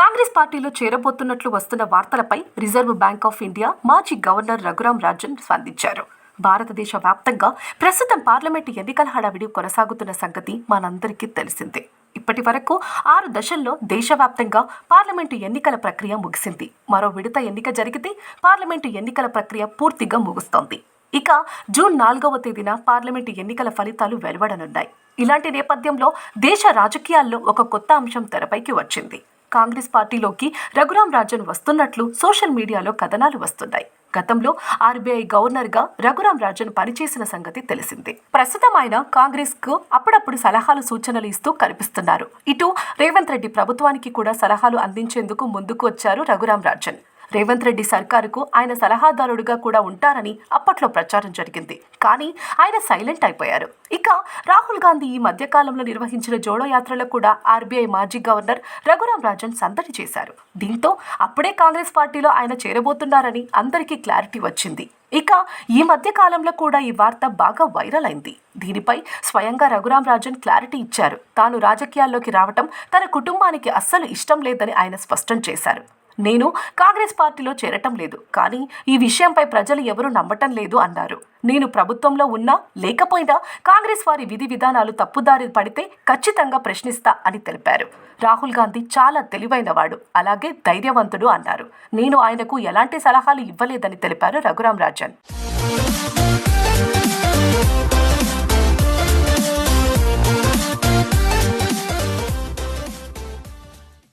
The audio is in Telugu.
కాంగ్రెస్ పార్టీలో చేరబోతున్నట్లు వస్తున్న వార్తలపై రిజర్వ్ బ్యాంక్ ఆఫ్ ఇండియా మాజీ గవర్నర్ రఘురాం రాజన్ స్పందించారు. భారతదేశ వ్యాప్తంగా ప్రస్తుతం పార్లమెంటు ఎన్నికల హడావిడి కొనసాగుతున్న సంగతి మనందరికీ తెలిసిందే. ఇప్పటి వరకు ఆరు దశల్లో దేశవ్యాప్తంగా పార్లమెంటు ఎన్నికల ప్రక్రియ ముగిసింది. మరో విడత ఎన్నిక జరిగితే పార్లమెంటు ఎన్నికల ప్రక్రియ పూర్తిగా ముగుస్తోంది. ఇక జూన్ నాలుగవ తేదీన పార్లమెంటు ఎన్నికల ఫలితాలు వెలువడనున్నాయి. ఇలాంటి నేపథ్యంలో దేశ రాజకీయాల్లో ఒక కొత్త అంశం తెరపైకి వచ్చింది. కాంగ్రెస్ పార్టీలోకి రఘురాం రాజన్ వస్తున్నట్లు సోషల్ మీడియాలో కథనాలు వస్తున్నాయి. గతంలో ఆర్బీఐ గవర్నర్గా రఘురాం రాజన్ పనిచేసిన సంగతి తెలిసిందే. ప్రస్తుతం ఆయన కాంగ్రెస్కు అప్పుడప్పుడు సలహాలు సూచనలు ఇస్తూ కనిపిస్తున్నారు. ఇటు రేవంత్ రెడ్డి ప్రభుత్వానికి కూడా సలహాలు అందించేందుకు ముందుకు వచ్చారు రఘురాం రాజన్. రేవంత్ రెడ్డి సర్కారుకు ఆయన సలహాదారుడుగా కూడా ఉంటారని అప్పట్లో ప్రచారం జరిగింది. కానీ ఆయన సైలెంట్ అయిపోయారు. ఇక రాహుల్ గాంధీ ఈ మధ్యకాలంలో నిర్వహించిన జోడో యాత్రలో కూడా ఆర్బీఐ మాజీ గవర్నర్ రఘురాం రాజన్ సందడి చేశారు. దీంతో అప్పుడే కాంగ్రెస్ పార్టీలో ఆయన చేరబోతున్నారని అందరికీ క్లారిటీ వచ్చింది. ఇక ఈ మధ్య కాలంలో కూడా ఈ వార్త బాగా వైరల్ అయింది. దీనిపై స్వయంగా రఘురాం రాజన్ క్లారిటీ ఇచ్చారు. తాను రాజకీయాల్లోకి రావటం తన కుటుంబానికి అస్సలు ఇష్టం లేదని ఆయన స్పష్టం చేశారు. నేను కాంగ్రెస్ పార్టీలో చేరటం లేదు కానీ ఈ విషయంపై ప్రజలు ఎవరూ నమ్మటం లేదు అన్నారు. నేను ప్రభుత్వంలో ఉన్నా లేకపోయినా కాంగ్రెస్ వారి విధి విధానాలు తప్పుదారి పడితే ఖచ్చితంగా ప్రశ్నిస్తా అని తెలిపారు. రాహుల్ గాంధీ చాలా తెలివైనవాడు అలాగే ధైర్యవంతుడు అన్నారు. నేను ఆయనకు ఎలాంటి సలహాలు ఇవ్వలేదని తెలిపారు రఘురాం రాజన్.